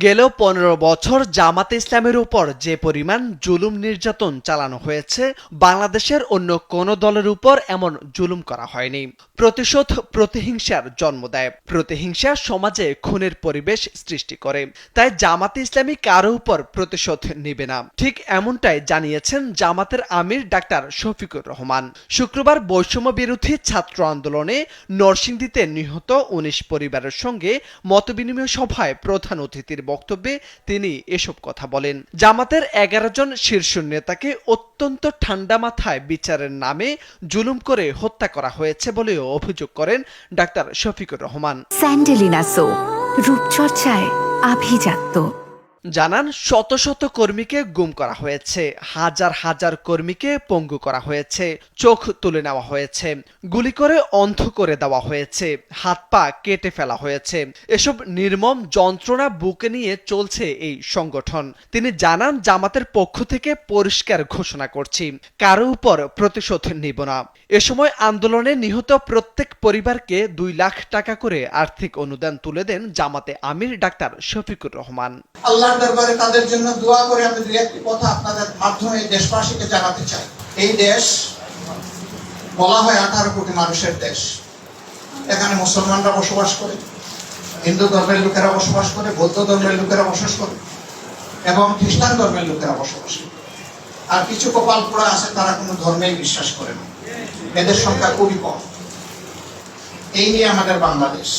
গেল পনেরো বছর জামাতে ইসলামের উপর যে পরিমাণ জুলুম নির্যাতন চালানো হয়েছে, বাংলাদেশের অন্য কোন দলের উপর এমন জুলুম করা হয়নি। প্রতিশোধ প্রতিহিংসার জন্ম দেয়। প্রতিহিংসা সমাজে খুনের পরিবেশ সৃষ্টি করে। তাই জামাতে ইসলামী কারও উপর প্রতিশোধ নেবে না। ঠিক এমনটাই জানিয়েছেন জামাতের আমির ডাক্তার শফিকুর রহমান। শুক্রবার বৈষম্য বিরোধী ছাত্র আন্দোলনে নরসিংদীতে নিহত উনিশ পরিবারের সঙ্গে মতবিনিময় সভায় প্রধান অতিথির বক্তব্যে তিনি এসব কথা বলেন। জামাতের এগারো জন শীর্ষ নেতাকে অত্যন্ত ঠান্ডা মাথায় বিচারের নামে জুলুম করে হত্যা করা হয়েছে বলেও অভিযোগ করেন ডাক্তার শফিকুর রহমান। স্যান্ডেলিনা সো রূপচর্চায় আভিজাত্য। জানান, শত শত কর্মীকে গুম করা হয়েছে, হাজার হাজার কর্মীকে পঙ্গু করা হয়েছে, চোখ তুলে নেওয়া হয়েছে, গুলি করে অন্ধ করে দেওয়া হয়েছে, হাত পা কেটে ফেলা হয়েছে। এসব নির্মম যন্ত্রণা বুকে নিয়ে চলছে এই সংগঠন। তিনি জানান, জামাতের পক্ষ থেকে পরিষ্কার ঘোষণা করছি, কারও উপর প্রতিশোধ নিব না। এ সময় আন্দোলনে নিহত প্রত্যেক পরিবারকে দুই লাখ টাকা করে আর্থিক অনুদান তুলে দেন জামাতে আমির ডাক্তার শফিকুর রহমান। আল্লাহর দরবারে তাদের জন্য দোয়া করে আমি দুই একটি কথা আপনাদের মাধ্যমে দেশবাসীকে জানাতে চাই। এই দেশ বলা হয় আঠারো কোটি মানুষের দেশ। এখানে মুসলমানরা বসবাস করে, হিন্দু ধর্মের লোকেরা বসবাস করে, বৌদ্ধ ধর্মের লোকেরা বসবাস করে, এবং খ্রিস্টান ধর্মের লোকেরা বসবাস করে। আর কিছু কপাল পোড়া আছে, তারা কোনো ধর্মেই বিশ্বাস করে না। এদের সংখ্যা খুবই কম। এই নিয়ে আমাদের বাংলাদেশ।